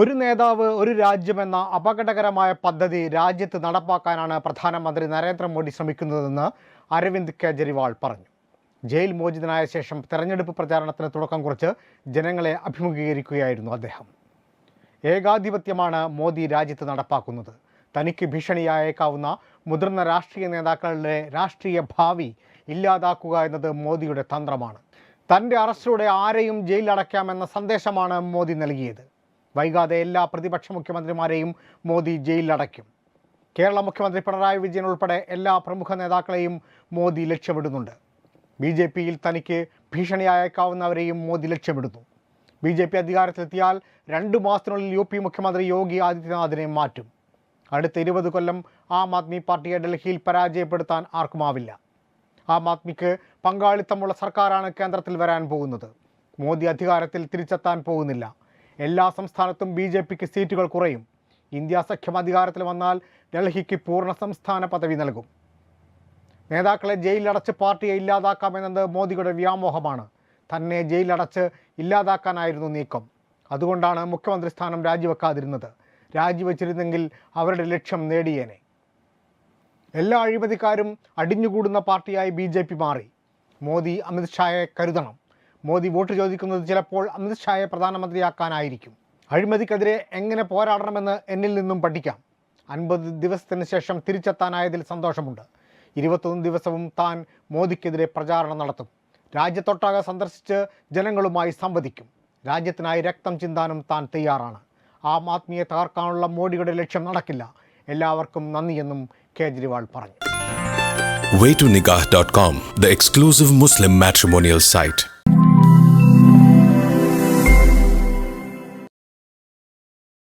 ഒരു നേതാവ് ഒരു രാജ്യമെന്ന അപകടകരമായ പദ്ധതി രാജ്യത്ത് നടപ്പാക്കാനാണ് പ്രധാനമന്ത്രി നരേന്ദ്രമോദി ശ്രമിക്കുന്നതെന്ന് അരവിന്ദ് കെജ്രിവാൾ പറഞ്ഞു. ജയിൽ മോചിതനായ ശേഷം തെരഞ്ഞെടുപ്പ് പ്രചാരണത്തിന് തുടക്കം കുറിച്ച് ജനങ്ങളെ അഭിമുഖീകരിക്കുകയായിരുന്നു അദ്ദേഹം. ഏകാധിപത്യമാണ് മോദി രാജ്യത്ത് നടപ്പാക്കുന്നത്. തനിക്ക് ഭീഷണിയായേക്കാവുന്ന മുതിർന്ന രാഷ്ട്രീയ നേതാക്കളുടെ രാഷ്ട്രീയ ഭാവി ഇല്ലാതാക്കുക എന്നത് മോദിയുടെ തന്ത്രമാണ്. തന്റെ അറസ്റ്റിലൂടെ ആരെയും ജയിലിലടയ്ക്കാമെന്ന സന്ദേശമാണ് മോദി നൽകിയത്. വൈകാതെ എല്ലാ പ്രതിപക്ഷ മുഖ്യമന്ത്രിമാരെയും മോദി ജയിലിലടയ്ക്കും. കേരള മുഖ്യമന്ത്രി പിണറായി വിജയൻ ഉൾപ്പെടെ എല്ലാ പ്രമുഖ നേതാക്കളെയും മോദി ലക്ഷ്യമിടുന്നുണ്ട്. ബി ജെ പിയിൽ തനിക്ക് ഭീഷണിയായേക്കാവുന്നവരെയും മോദി ലക്ഷ്യമിടുന്നു. ബി ജെ പി അധികാരത്തിലെത്തിയാൽ രണ്ടു മാസത്തിനുള്ളിൽ യു പി മുഖ്യമന്ത്രി യോഗി ആദിത്യനാഥിനെ മാറ്റും. അടുത്ത ഇരുപത് കൊല്ലം ആം ആദ്മി പാർട്ടിയെ ഡൽഹിയിൽ പരാജയപ്പെടുത്താൻ ആർക്കുമാവില്ല. ആം ആദ്മിക്ക് പങ്കാളിത്തമുള്ള സർക്കാരാണ് കേന്ദ്രത്തിൽ വരാൻ പോകുന്നത്. മോദി അധികാരത്തിൽ തിരിച്ചെത്താൻ പോകുന്നില്ല. എല്ലാ സംസ്ഥാനത്തും ബി ജെ പിക്ക് സീറ്റുകൾ കുറയും. ഇന്ത്യ സഖ്യം അധികാരത്തിൽ വന്നാൽ ഡൽഹിക്ക് പൂർണ സംസ്ഥാന പദവി നൽകും. നേതാക്കളെ ജയിലിലടച്ച് പാർട്ടിയെ ഇല്ലാതാക്കാമെന്നത് മോദിയുടെ വ്യാമോഹമാണ്. തന്നെ ജയിലിലടച്ച് ഇല്ലാതാക്കാനായിരുന്നു നീക്കം. അതുകൊണ്ടാണ് മുഖ്യമന്ത്രി സ്ഥാനം രാജിവെക്കാതിരുന്നത്. രാജിവെച്ചിരുന്നെങ്കിൽ അവരുടെ ലക്ഷ്യം നേടിയേനെ. എല്ലാ അഴിമതിക്കാരും അടിഞ്ഞുകൂടുന്ന പാർട്ടിയായി ബി മാറി. മോദി അമിത്ഷായെ കരുതണം. മോദി വോട്ട് ചോദിക്കുന്നത് ചിലപ്പോൾ അമിത്ഷായെ പ്രധാനമന്ത്രിയാക്കാനായിരിക്കും. അഴിമതിക്കെതിരെ എങ്ങനെ പോരാടണമെന്ന് എന്നിൽ നിന്നും പഠിക്കാം. അൻപത് ദിവസത്തിന് ശേഷം തിരിച്ചെത്താനായതിൽ സന്തോഷമുണ്ട്. ഇരുപത്തൊന്ന് ദിവസവും താൻ മോദിക്കെതിരെ പ്രചാരണം നടത്തും. രാജ്യത്തൊട്ടാകെ സന്ദർശിച്ച് ജനങ്ങളുമായി സംവദിക്കും. രാജ്യത്തിനായി രക്തം ചിന്താനും താൻ തയ്യാറാണ്. ആം ആദ്മിയെ തകർക്കാനുള്ള മോഡിയുടെ ലക്ഷ്യം നടക്കില്ല. എല്ലാവർക്കും നന്ദിയെന്നും കേജ്രിവാൾ പറഞ്ഞു. Waytonikah.com, the exclusive Muslim matrimonial site.